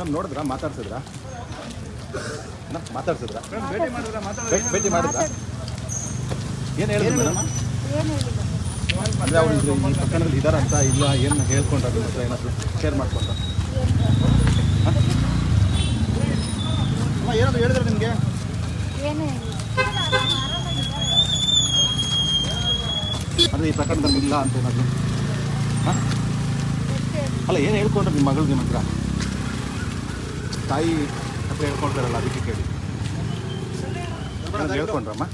Madam ನೋಡಿದ್ರಾ? ಮಾತಾಡ್ಸಿದ್ರಾ? Madam ಮಾತಾಡ್ಸಿದ್ರಾ? ಭೇಟಿ ಮಾಡಿದ್ರ? ಏನ್ ಭೇಟಿ ಮಾಡಿದ್ರಾ? ಏನು ಹೇಳಿದ್ರು ಮೇಡಮ್? ಅಂದರೆ ಅವ್ರು ಇದು ಈ ಪ್ರಕರಣದಲ್ಲಿ ಇದ್ದಾರಂತ ಇಲ್ಲ ಏನು ಹೇಳ್ಕೊಂಡ್ರ ನಿಮ್ಮ ಹತ್ರ? ಏನಾದರೂ ಶೇರ್ ಮಾಡ್ಕೊಂಡ್ರ ಅಮ್ಮ ಏನಾದರೂ ಹೇಳಿದ್ರೆ ನಿಮಗೆ? ಅಂದರೆ ಈ ಪ್ರಕರಣದಲ್ಲಿ ಇಲ್ಲ ಅಂತ ಏನಾದರೂ? ಹಾಂ? ಅಲ್ಲ ಏನು ಹೇಳ್ಕೊಂಡ್ರೆ ನಿಮ್ಮ ಮಗಳು ನಿಮ್ಮ ಹತ್ರ? ತಾಯಿ ಹತ್ರ ಹೇಳ್ಕೊಳ್ತಾರಲ್ಲ ಅದಕ್ಕೆ ಕೇಳಿ. ಏನಾದ್ರು ಹೇಳ್ಕೊಂಡ್ರಮ್ಮ?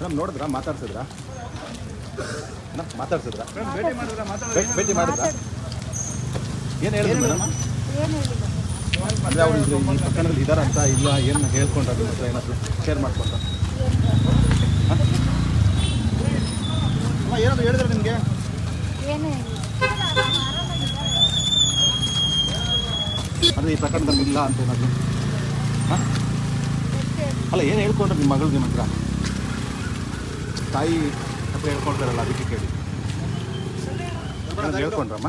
ಮೇಡಮ್ ನೋಡಿದ್ರಾ? ಮಾತಾಡ್ಸಿದ್ರಾ? ಮೇಡಮ್ ಮಾತಾಡ್ಸಿದ್ರಾ? ಭೇಟಿ ಭೇಟಿ ಮಾಡಿದ್ರಾ? ಏನು ಹೇಳಿದ್ರು ಮೇಡಮ್? ಅಂದರೆ ಅವ್ರು ಇದು ಈ ಪ್ರಕರಣದಲ್ಲಿ ಇದಾರಂತ ಇಲ್ಲ ಏನು ಹೇಳ್ಕೊಂಡ್ರ ನಿಮ್ಮ ಹತ್ರ ಏನಾದರೂ ಶೇರ್ ಮಾಡ್ಕೊಂಡ್ರ? ಅಮ್ಮ ಏನಾದರೂ ಹೇಳಿದ್ರೆ ನಿಮಗೆ? ಏನು ಅಂದರೆ ಈ ಪ್ರಕರಣದಲ್ಲಿ ಇಲ್ಲ ಅಂತ ಏನಾದರೂ? ಹಾಂ? ಅಲ್ಲ ಏನು ಹೇಳ್ಕೊಂಡ್ರೆ ನಿಮ್ಮ ಮಗಳು ನಿಮ್ಮ ಹತ್ರ? ತಾಯಿ ಹತ್ರ ಹೇಳ್ಕೊಳ್ತಾರಲ್ಲ ಅದಕ್ಕೆ ಕೇಳಿ. ಹೇಳ್ಕೊಂಡ್ರಮ್ಮ.